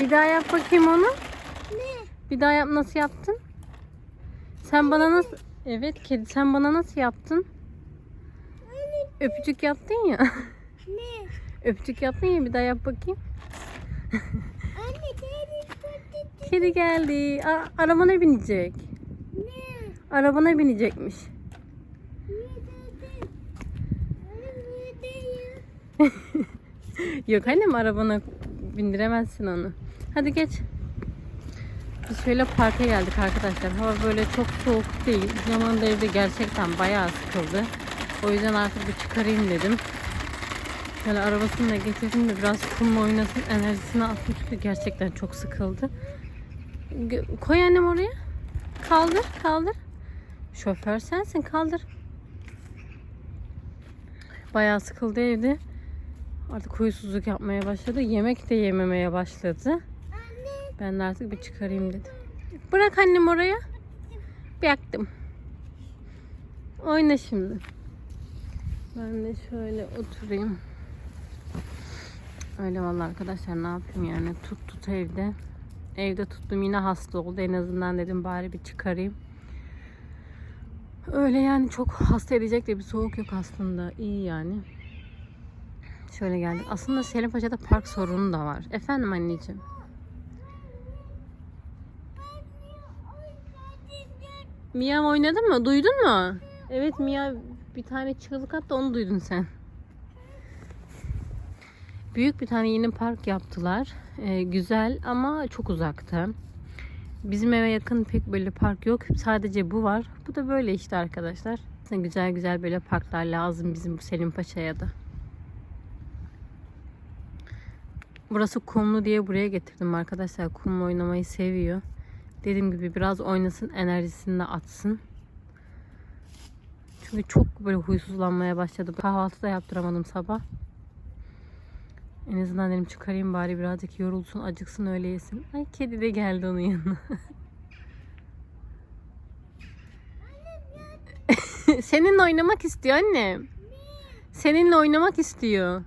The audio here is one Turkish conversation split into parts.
Bir daha yap bakayım onu. Ne? Bir daha yap nasıl yaptın? Sen bana nasıl... Evet kedi sen bana nasıl yaptın? Anne Öpücük yaptın ya. ne? Öpücük yaptın ya bir daha yap bakayım. Anne kurtuldu. Kedi geldi. Aa, arabana binecek. Ne? Arabana binecekmiş. Yok annem arabana bindiremezsin onu. Hadi geç. Biz şöyle parka geldik arkadaşlar. Hava böyle çok soğuk değil. Zamanında evde gerçekten bayağı sıkıldı. O yüzden artık bir çıkarayım dedim. Şöyle arabasını da getirdim de biraz kumla oynasın enerjisini atmış çünkü gerçekten çok sıkıldı. Koy annem oraya. Kaldır, kaldır. Şoför sensin, kaldır. Bayağı sıkıldı evde. Artık huysuzluk yapmaya başladı. Yemek de yememeye başladı. Ben de artık bir çıkarayım dedim. Bırak annem oraya. Bıraktım. Oyna şimdi. Ben de şöyle oturayım. Öyle vallahi arkadaşlar ne yapayım yani tut tut evde. Evde tuttum yine hasta oldu. En azından dedim bari bir çıkarayım. Öyle yani çok hasta edecek de bir soğuk yok aslında. İyi yani. Şöyle geldik. Aslında Selim Paşa'da park sorunu da var. Efendim anneciğim. Mia oynadın mı? Duydun mu? Evet Mia bir tane çığlık attı onu duydun sen. Büyük bir tane yeni park yaptılar. Ee, güzel ama çok uzakta. Bizim eve yakın pek böyle park yok. Sadece bu var. Bu da böyle işte arkadaşlar. Güzel güzel böyle parklar lazım bizim bu Selim Paşa'ya da. Burası kumlu diye buraya getirdim arkadaşlar. Kumla oynamayı seviyor. Dediğim gibi biraz oynasın, enerjisini de atsın. Çünkü çok böyle huysuzlanmaya başladı. Kahvaltı da yaptıramadım sabah. En azından dedim çıkarayım bari birazcık yorulsun, acıksın öyle yesin. Ay kedi de geldi onun yanına. Seninle oynamak istiyor annem. Seninle oynamak istiyor.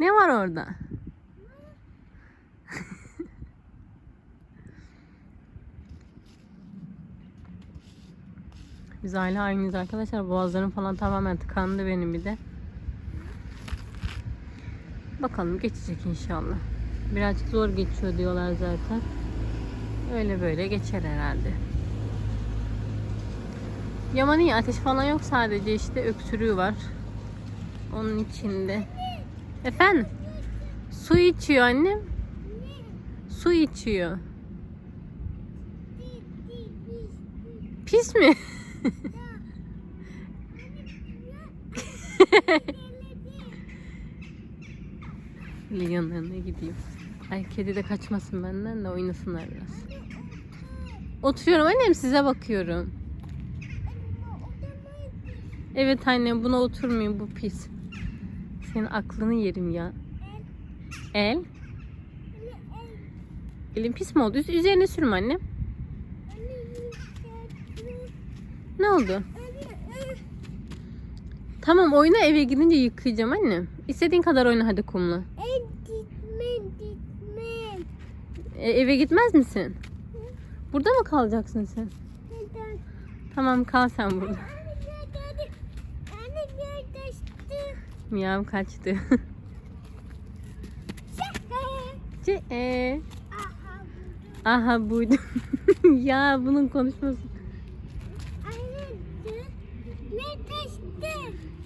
Ne var orada? Biz aile aynıyız arkadaşlar. Boğazlarım falan tamamen tıkandı benim bir de. Bakalım geçecek inşallah. Birazcık zor geçiyor diyorlar zaten. Öyle böyle geçer herhalde. Yaman iyi ateş falan yok sadece işte öksürüğü var. Onun içinde. Efendim? Su içiyor annem. Su içiyor. Pis mi? Lilya'nın yanına gidiyor. Ay kedi de kaçmasın benden de oynasınlar biraz. Oturuyorum annem size bakıyorum. Evet annem buna oturmayayım bu pis. Senin aklını yerim ya. El. Elin pis mi oldu? Üz- Üzerine sürme annem. Ne oldu? Tamam oyna eve gidince yıkayacağım annem. İstediğin kadar oyna hadi kumla. En gitmem gitmem. E, eve gitmez misin? Burada mı kalacaksın sen? Neden? Tamam kal sen burada. Miyav kaçtı. Ce. Aha. Aha buydu. ya bunun konuşması. Anne ne taştı?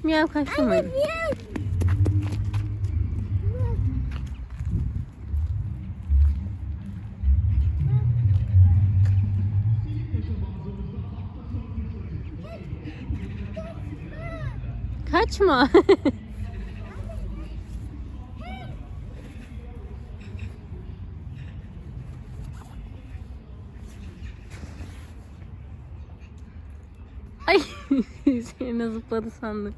Miyav kaçtı mı? Kaçma. Ay üzerine zıpladı sandım.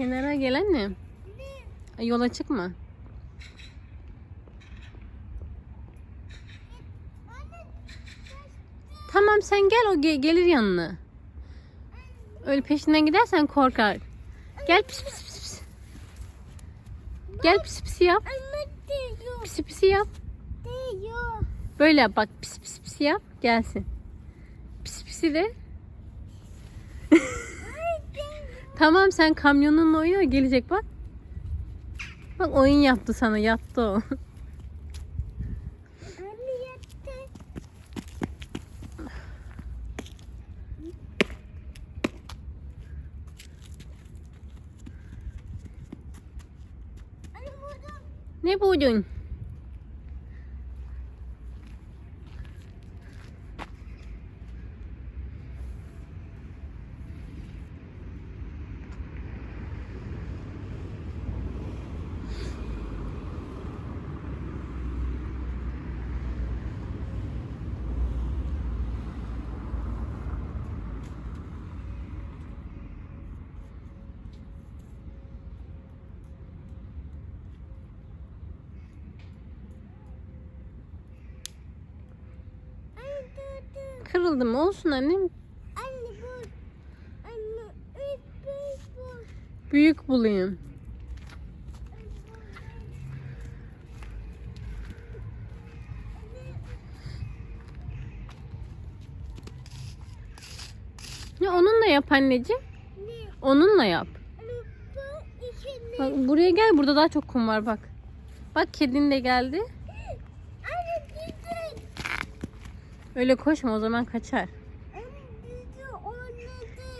Kenara gel annem. Yola çıkma. Tamam sen gel o ge- gelir yanına. Öyle peşinden gidersen korkar. Gel pis pis pis pis. Gel pis pis yap. Pis pis yap. Böyle yap bak pis pis pis yap gelsin. Pis pisi de. tamam sen kamyonunla oynuyor gelecek bak. Bak oyun yaptı sana yattı o. Anne yattı. Anne burada. ne buldun? Anne mı? Olsun annem. Anne bu. Anne üç beş bu. Büyük bulayım. Ya onunla yap anneciğim. Ne? Onunla yap. Bak buraya gel. Burada daha çok kum var bak. Bak kedin de geldi. Anne düdük. Öyle koşma o zaman kaçar. Anne.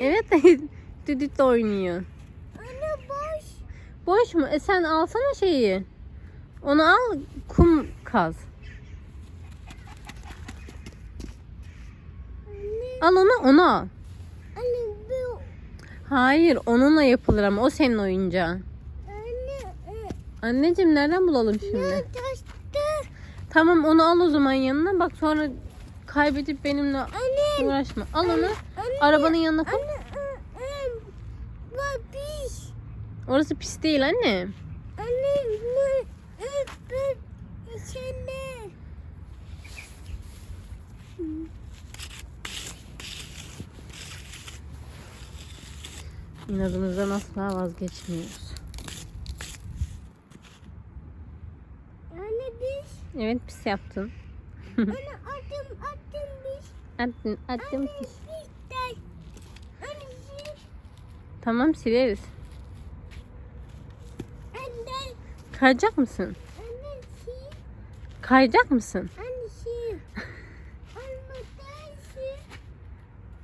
Evet düdük de oynuyor. Anne boş. Boş mu? E sen alsana şeyi. Onu al kum kaz. Anne. Al onu al. Anne bu. Hayır onunla yapılır ama o senin oyuncağın. Anne. e, Anneciğim nereden bulalım şimdi? Ne taştı? Tamam onu al o zaman yanına. Bak sonra kaybedip benimle Anne. uğraşma. Al onu. Anne. Arabanın yanına koy. Anne. e, e, Bu piş. Orası pis değil anne. Anne beş içinde. İnadımızdan asla vazgeçmiyoruz. Anne biz. Evet pis yaptın. Anne Anne biz. Tamam sileriz. Kayacak mısın? Kayacak mısın?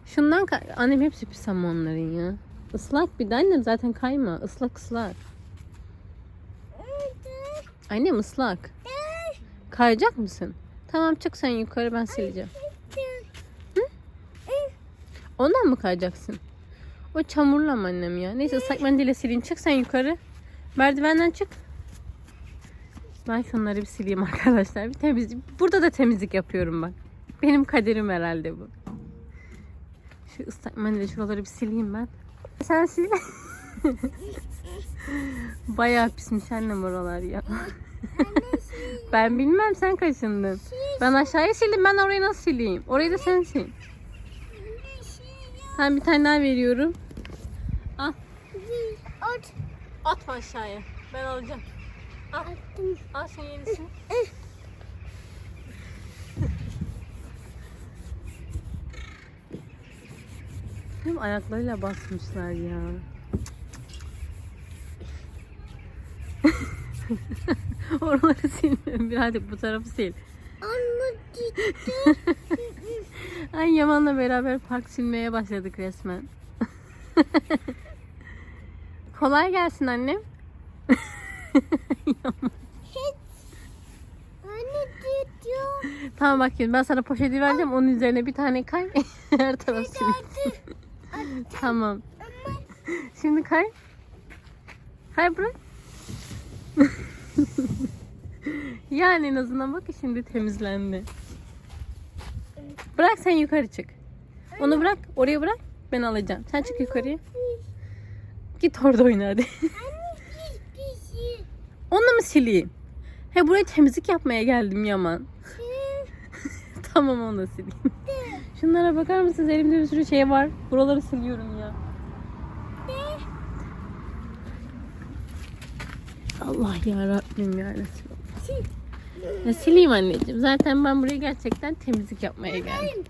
Şundan kay- Annem hepsi pis ama onların ya. Islak bir de annem zaten kayma. Islak ıslak. Anne. Annem ıslak. Kayacak mısın? Tamam çık sen yukarı ben sileceğim. Ondan mı kayacaksın? O çamurla mı annem ya? Neyse ıslak mendille sileyim. Çık sen yukarı. Merdivenden çık. Ben şunları bir sileyim arkadaşlar. Bir temizlik. Burada da temizlik yapıyorum bak. Benim kaderim herhalde bu. Şu ıslak mendille şuraları bir sileyim ben. Sen sil. Bayağı pismiş annem oralar ya. ben bilmem sen kaşındın. Ben aşağıya sildim ben orayı nasıl sileyim? Orayı da sen sil. Ben bir tane daha veriyorum. Al. At. Atma aşağıya. Ben alacağım. Attım. Al şu yenisini. Hem ayaklarıyla basmışlar ya. Oraları silmiyorum. Birazcık bu tarafı sil. Anne gitti. Ay Yaman'la beraber park silmeye başladık resmen. Kolay gelsin annem. Tamam bak şimdi ben sana poşeti vereceğim. Onun üzerine bir tane kay. Her taraf sil. Tamam. Ama Şimdi kay. Kay bırak. yani en azından bak şimdi temizlendi. Bırak sen yukarı çık. Onu bırak. Oraya bırak. Ben alacağım. Sen çık yukarıya. Git orada oyna hadi. Onu mu sileyim? He buraya temizlik yapmaya geldim Yaman. Tamam onu da sileyim. Şunlara bakar mısınız? Elimde bir sürü şey var. Buraları siliyorum ya. Allah ya Rabbim ya Resulallah. Ya sileyim anneciğim. Zaten ben buraya gerçekten temizlik yapmaya geldim.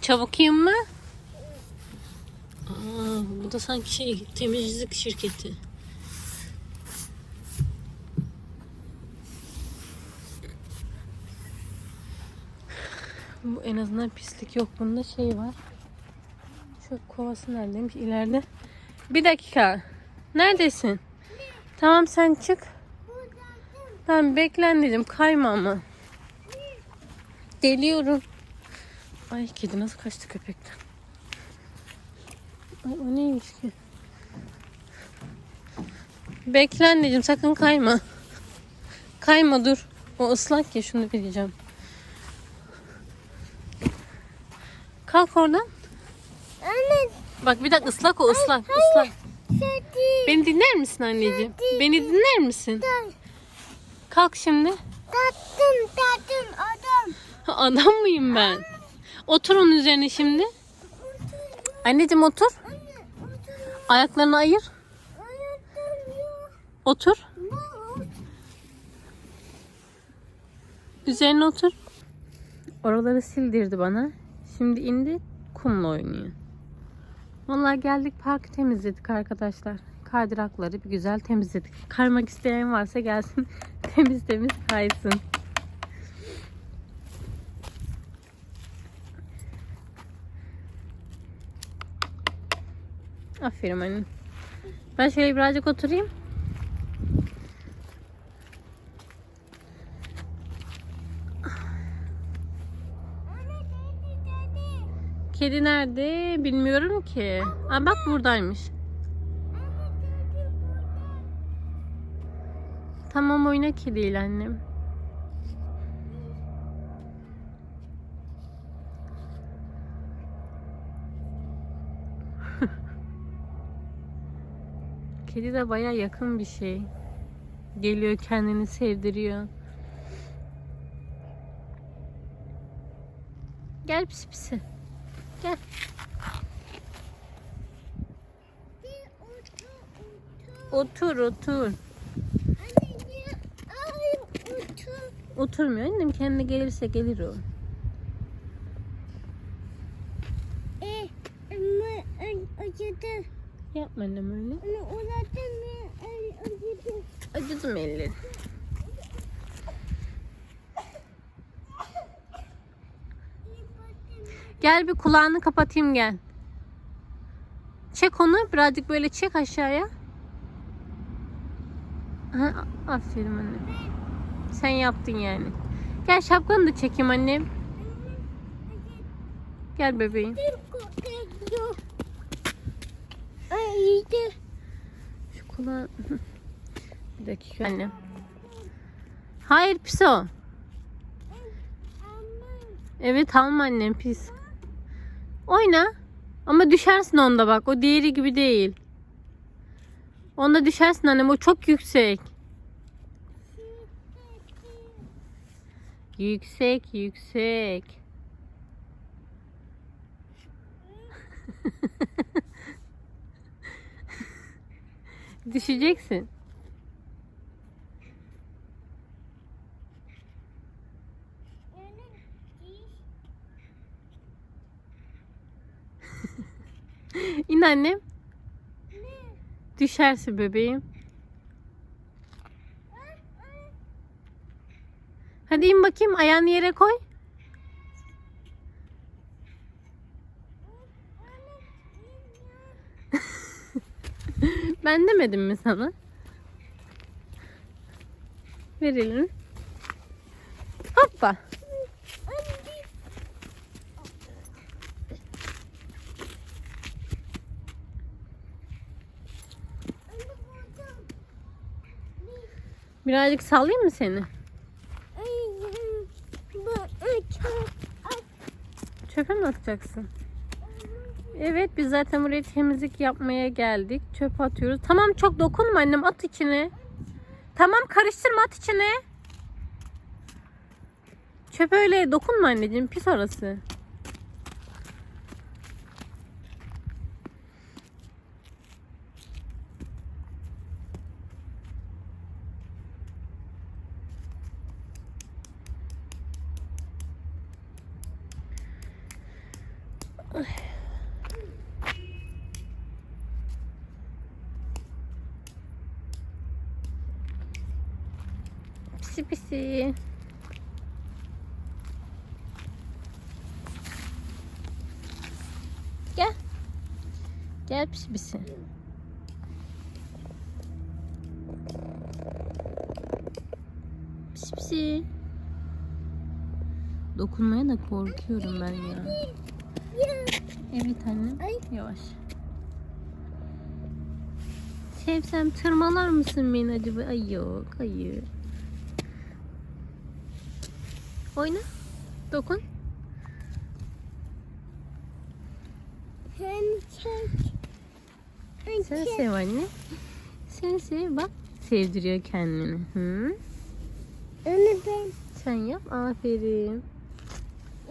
Çabuk, yiyin mı? Aa, bu da sanki şey temizlik şirketi. Bu en azından pislik yok. Bunda şey var. Şu kovası neredeymiş? İleride. Bir dakika. Neredesin? Tamam sen çık. Ben bekle anneciğim. Kayma ama. Geliyorum. Ay kedi nasıl kaçtı köpekten? Ay o neymiş ki? Bekle anneciğim sakın kayma. Kayma dur. O ıslak ya şunu vereceğim. Kalk oradan. Anne, Bak bir dakika ıslak o ıslak ıslak. Beni dinler misin anneciğim? Beni dinler misin? Kalk şimdi. Tattım, tattım adam. Adam mıyım ben? Otur onun üzerine şimdi. Anneciğim otur. Ayaklarını ayır. Otur. Üzerine otur. Oraları sildirdi bana. Şimdi indi kumla oynuyor. Vallahi geldik parkı temizledik arkadaşlar. Kaydırakları bir güzel temizledik. Kaymak isteyen varsa gelsin temiz temiz kaysın. Aferin anne. Ben şöyle birazcık oturayım. Kedi nerede bilmiyorum ki. Aa, bak buradaymış. Tamam oyna kediyle annem. Kedi de baya yakın bir şey. Geliyor kendini sevdiriyor. Gel pisi pisi. Gel. Bir otur, otur. Oturmuyor annem kendi gelirse gelir o. Acıdı. Yapma annem öyle. Acıdı. Acıdı mı bakın. Gel bir kulağını kapatayım gel. Çek onu birazcık böyle çek aşağıya. Aferin anne. Sen yaptın yani. Gel şapkanı da çekeyim annem. Gel bebeğim. Şu kulağı... bir dakika annem. Hayır pis o. Evet alma annem pis. Oyna. Ama düşersin onda bak. O diğeri gibi değil. Onda düşersin annem. O çok yüksek. Yüksek yüksek. Düşeceksin. İn annem. Düşersin bebeğim. Hadi in bakayım ayağını yere koy. Ben demedim mi sana? Verelim. Hoppa. Birazcık sallayayım mı seni? Çöpe mi atacaksın? Evet biz zaten buraya temizlik yapmaya geldik. Çöp atıyoruz. Tamam çok dokunma annem at içine. Tamam karıştırma at içine. Çöpe öyle dokunma anneciğim pis orası. Pisi pisi. Gel. Gel pisi pisi. Pisi pisi. Dokunmaya da korkuyorum ben ya. Evet annem. Ay. Yavaş. Sevsem tırmalar mısın beni acaba? Ay yok, hayır. Oyna. Dokun. Sen çek. Sen sev anne. Sen sev bak. Sevdiriyor kendini. Hı? Onu ben. Sen yap. Aferin.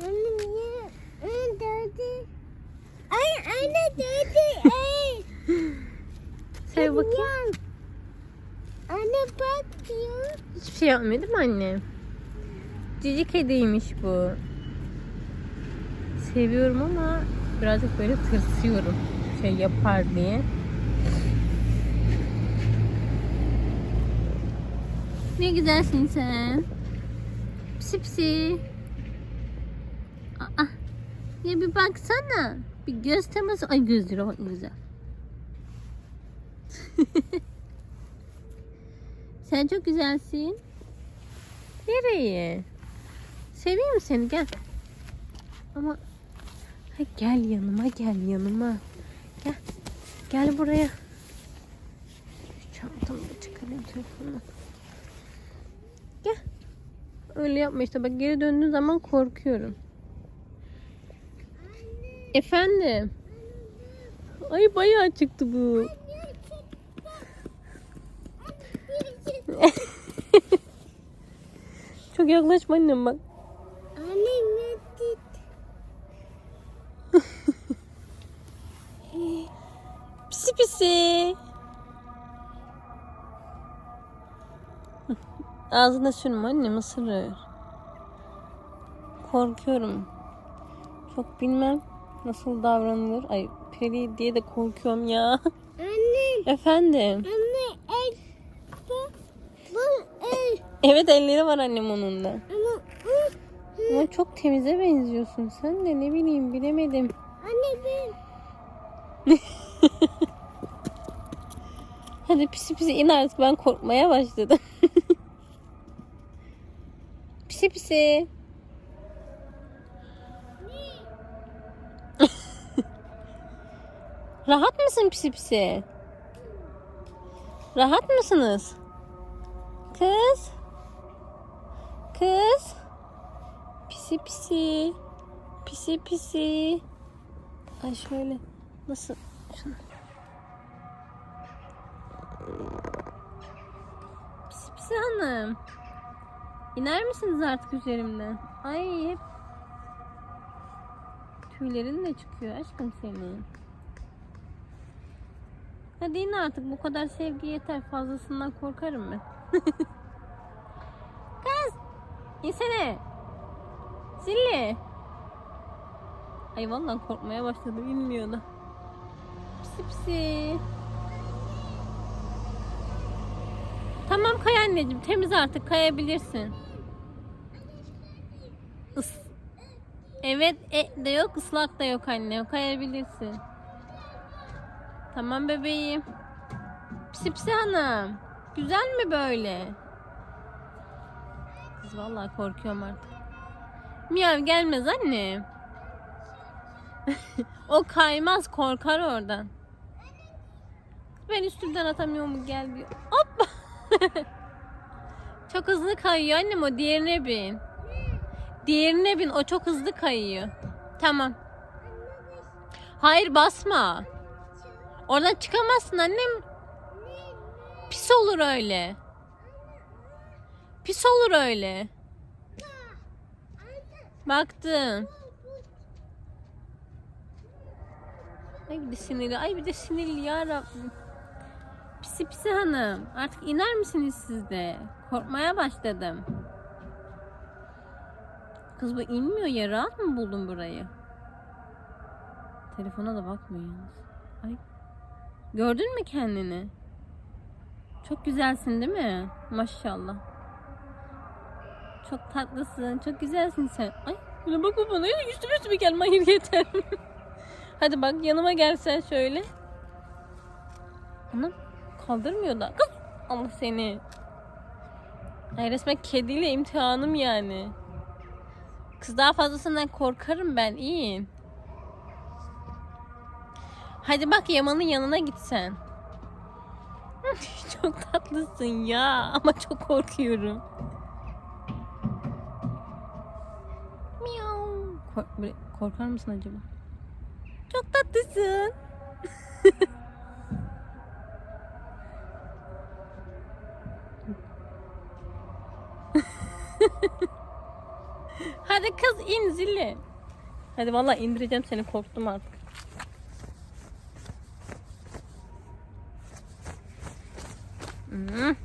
Onu niye? Onu dövdü. Ay anne dövdü. Ay. Sev bakayım. Anne bak diyor. Hiçbir şey mi anne? Cici kediymiş bu. Seviyorum ama birazcık böyle tırsıyorum. Şey yapar diye. Ne güzelsin sen. Pisi pisi. Aa, ya bir baksana. Bir göz teması. Ay gözleri bak güzel. Sen çok güzelsin. Nereye? Seveyim mi seni? Gel. Ama ha, gel yanıma gel yanıma. Gel. Gel buraya. Şu çantamı da çıkarayım telefonunu. Gel. Öyle yapma işte bak geri döndüğün zaman korkuyorum. Efendim. Ay bayağı çıktı bu. Çok yaklaşma annem bak. Pisi. Ağzına sürme annem ısırır. Korkuyorum. Çok bilmem nasıl davranılır. Ay peri diye de korkuyorum ya. Anne. Efendim. Anne el. Bu. Bu el. Evet elleri var annem onun da. Ama çok temize benziyorsun sen de ne bileyim bilemedim. anne ben. Hadi pisi pisi in artık ben korkmaya başladım. pisi pisi. Rahat mısın pisi pisi? Rahat mısınız? Kız. Kız. Pisi pisi. Pisi pisi. Ay şöyle. Nasıl? Şunu. Pisi hanım. İner misiniz artık üzerimden? Ay hep tüylerin de çıkıyor aşkım senin. Hadi in artık bu kadar sevgi yeter. Fazlasından korkarım ben. Kız! İnsene! Zilli! Ay vallahi korkmaya başladı bilmiyor da. Pisi pisi. Tamam kay anneciğim temiz artık kayabilirsin. Is evet e de yok ıslak da yok anne kayabilirsin. Tamam bebeğim. Pisi pisi hanım. Güzel mi böyle? Kız vallahi korkuyorum artık. Miyav gelmez anne. o kaymaz korkar oradan. Ben üstümden atamıyorum gel diyor. Hoppa. çok hızlı kayıyor annem o diğerine bin. Diğerine bin o çok hızlı kayıyor. Tamam. Hayır basma. Oradan çıkamazsın annem. Pis olur öyle. Pis olur öyle. Baktım. Ay bir de sinirli. Ay bir de sinirli ya Rabbim. Pisi pisi hanım. Artık iner misiniz siz de? Korkmaya başladım. Kız bu inmiyor ya. Rahat mı buldun burayı? Telefona da bakmıyor yalnız. Ay. Gördün mü kendini? Çok güzelsin değil mi? Maşallah. Çok tatlısın. Çok güzelsin sen. Ay. Bana bakma bana. Üstüme üstüme gelme. Hayır yeter. Hadi bak yanıma gelsen şöyle. Anam kaldırmıyor da. Kız! Allah seni. Ay resmen kediyle imtihanım yani. Kız daha fazlasından korkarım ben. İyiyim. Hadi bak Yaman'ın yanına gitsen. çok tatlısın ya ama çok korkuyorum. Miau. Kork- korkar mısın acaba? Çok tatlısın. Hadi kız in zilli. Hadi vallahi indireceğim seni korktum artık. Hmm.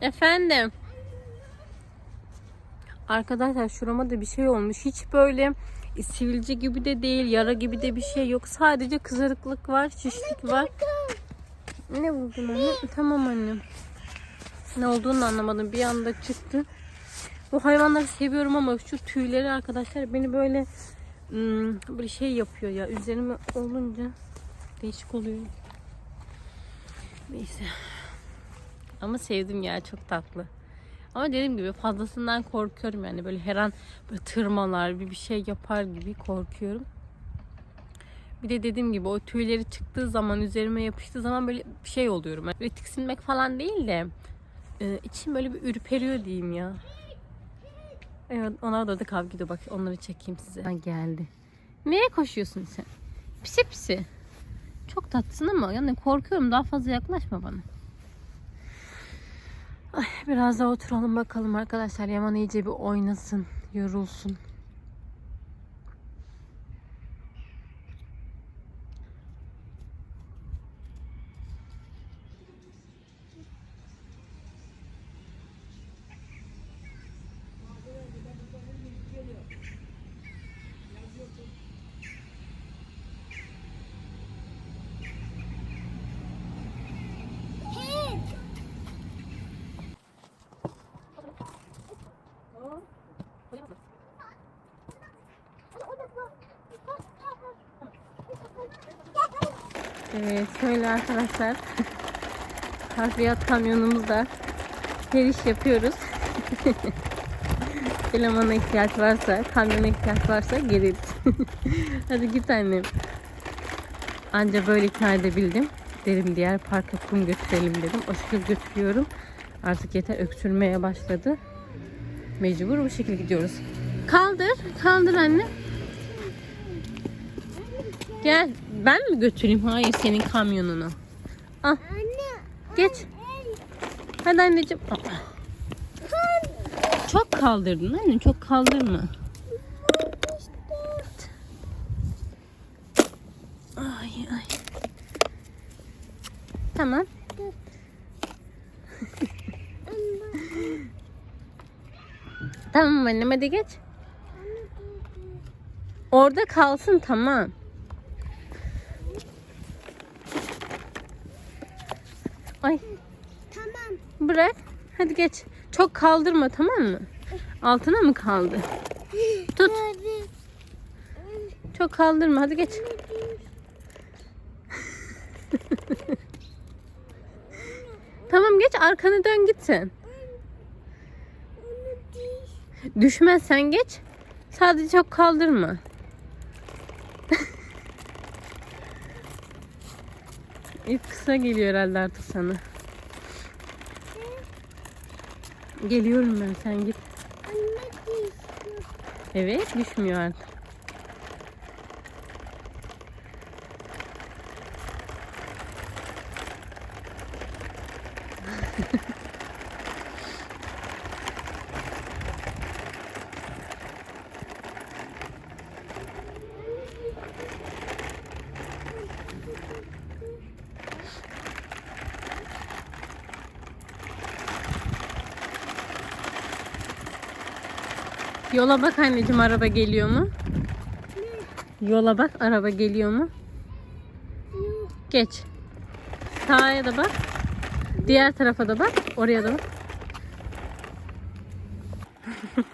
Efendim. Arkadaşlar şurama da bir şey olmuş. Hiç böyle sivilce gibi de değil, yara gibi de bir şey yok. Sadece kızarıklık var, şişlik var. Ne buldun anne? Tamam annem. Ne olduğunu anlamadım. Bir anda çıktı. Bu hayvanları seviyorum ama şu tüyleri arkadaşlar beni böyle hmm, bir şey yapıyor ya. Üzerime olunca değişik oluyor. Neyse. Ama sevdim ya çok tatlı. Ama dediğim gibi fazlasından korkuyorum yani böyle her an böyle tırmalar bir bir şey yapar gibi korkuyorum. Bir de dediğim gibi o tüyleri çıktığı zaman üzerime yapıştığı zaman böyle bir şey oluyorum. Böyle tiksinmek falan değil de e, içim böyle bir ürperiyor diyeyim ya. Evet onlar da orada kavga ediyor bak onları çekeyim size. Ha, geldi. Neye koşuyorsun sen? Pisi pisi. Çok tatlısın ama yani korkuyorum daha fazla yaklaşma bana. Ay, biraz daha oturalım bakalım arkadaşlar. Yaman iyice bir oynasın, yorulsun. Evet şöyle arkadaşlar. Harfiyat kamyonumuzda her yapıyoruz. Elemana ihtiyaç varsa, kamyona ihtiyaç varsa geliriz. Hadi git annem. Anca böyle ikna edebildim. Dedim diğer parka kum götürelim dedim. O şekilde götürüyorum. Artık yeter öksürmeye başladı. Mecbur bu şekilde gidiyoruz. Kaldır, kaldır anne. Gel. Ben mi götüreyim? Hayır senin kamyonunu. Al Anne. geç. Hadi anneciğim. Aa. Çok kaldırdın anne. Çok kaldırma. Ay ay. Tamam. tamam annem hadi geç. Orada kalsın tamam. Ay Tamam. bırak. Hadi geç. Çok kaldırma tamam mı? Altına mı kaldı? Tut. Çok kaldırma. Hadi geç. tamam geç arkanı dön git sen. Onu değil. Düşmez sen geç. Sadece çok kaldırma. İp kısa geliyor herhalde artık sana. Geliyorum ben sen git. Evet düşmüyor artık. Yola bak anneciğim araba geliyor mu? Yola bak araba geliyor mu? Geç. Sağa da bak. Diğer tarafa da bak. Oraya da bak.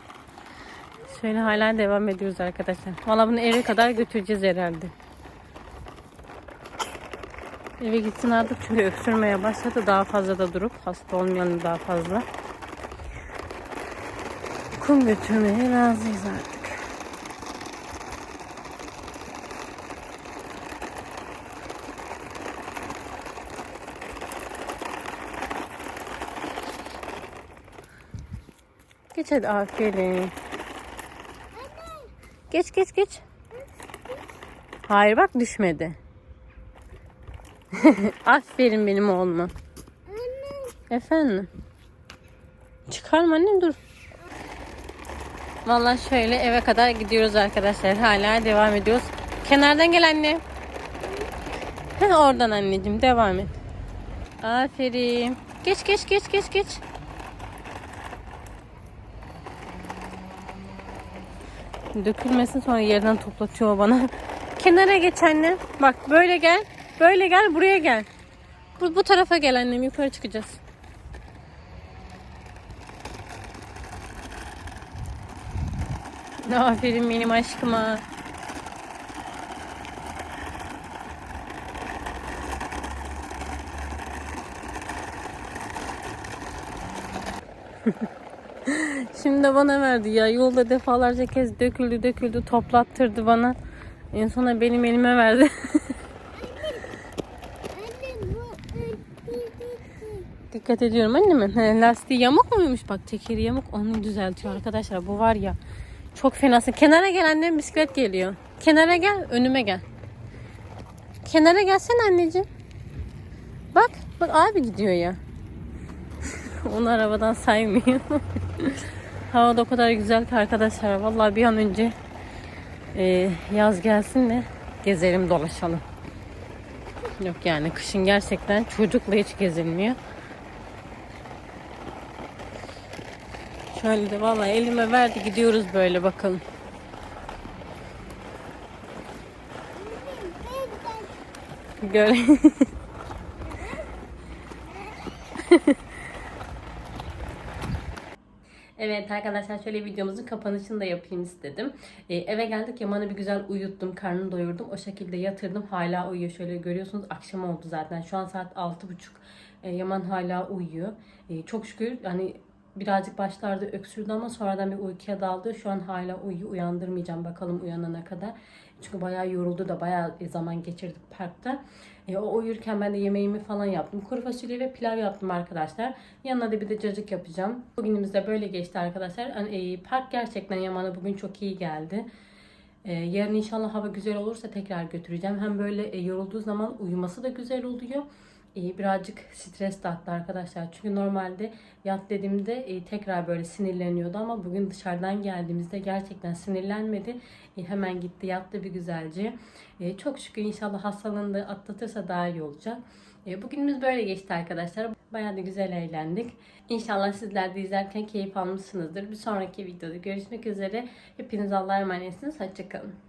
Şöyle hala devam ediyoruz arkadaşlar. Valla bunu eve kadar götüreceğiz herhalde. Eve gitsin artık çünkü öksürmeye başladı. Daha fazla da durup hasta olmayalım daha fazla. Kum götürmeye razıyız artık. Geç hadi aferin. Geç geç geç. Hayır bak düşmedi. aferin benim oğluma. Efendim. Çıkarma annem dur. Vallahi şöyle eve kadar gidiyoruz arkadaşlar. Hala devam ediyoruz. Kenardan gel anne. Heh, oradan anneciğim devam et. Aferin. Geç geç geç geç geç. Dökülmesin sonra yerden toplatıyor bana. Kenara geç anne. Bak böyle gel. Böyle gel buraya gel. Bu, bu tarafa gel annem yukarı çıkacağız. Aferin benim aşkıma. Şimdi de bana verdi ya. Yolda defalarca kez döküldü döküldü toplattırdı bana. En sona benim elime verdi. Dikkat ediyorum annemin. He, Lastiği yamuk muymuş? Bak tekeri yamuk onu düzeltiyor arkadaşlar. Bu var ya çok fenası. Kenara gel annem bisiklet geliyor. Kenara gel önüme gel. Kenara gelsene anneciğim. Bak bak abi gidiyor ya. Onu arabadan saymıyor. Hava da o kadar güzel ki arkadaşlar. Vallahi bir an önce e, yaz gelsin de gezelim dolaşalım. Yok yani kışın gerçekten çocukla hiç gezilmiyor. Şöyle de vallahi elime verdi gidiyoruz böyle bakalım. Gör. Evet arkadaşlar şöyle videomuzun kapanışını da yapayım istedim. Ee, eve geldik Yaman'ı bir güzel uyuttum. Karnını doyurdum. O şekilde yatırdım. Hala uyuyor. Şöyle görüyorsunuz akşam oldu zaten. Şu an saat 6.30. Ee, Yaman hala uyuyor. Ee, çok şükür hani birazcık başlarda öksürdü ama sonradan bir uykuya daldı. Şu an hala uyuyor. Uyandırmayacağım bakalım uyanana kadar. Çünkü bayağı yoruldu da bayağı zaman geçirdik parkta. E, o uyurken ben de yemeğimi falan yaptım. Kuru fasulye ve pilav yaptım arkadaşlar. Yanına da bir de cacık yapacağım. Bugünümüz de böyle geçti arkadaşlar. E, park gerçekten Yaman'a bugün çok iyi geldi. E, yarın inşallah hava güzel olursa tekrar götüreceğim. Hem böyle e, yorulduğu zaman uyuması da güzel oluyor. E, birazcık stres de attı arkadaşlar. Çünkü normalde yat dediğimde e, tekrar böyle sinirleniyordu ama bugün dışarıdan geldiğimizde gerçekten sinirlenmedi. E, hemen gitti yattı bir güzelce. E, çok şükür inşallah hastalığını da atlatırsa daha iyi olacak. Bugünümüz böyle geçti arkadaşlar. Bayağı da güzel eğlendik. İnşallah sizler de izlerken keyif almışsınızdır. Bir sonraki videoda görüşmek üzere. Hepiniz Allah'a emanetsiniz. Hoşçakalın.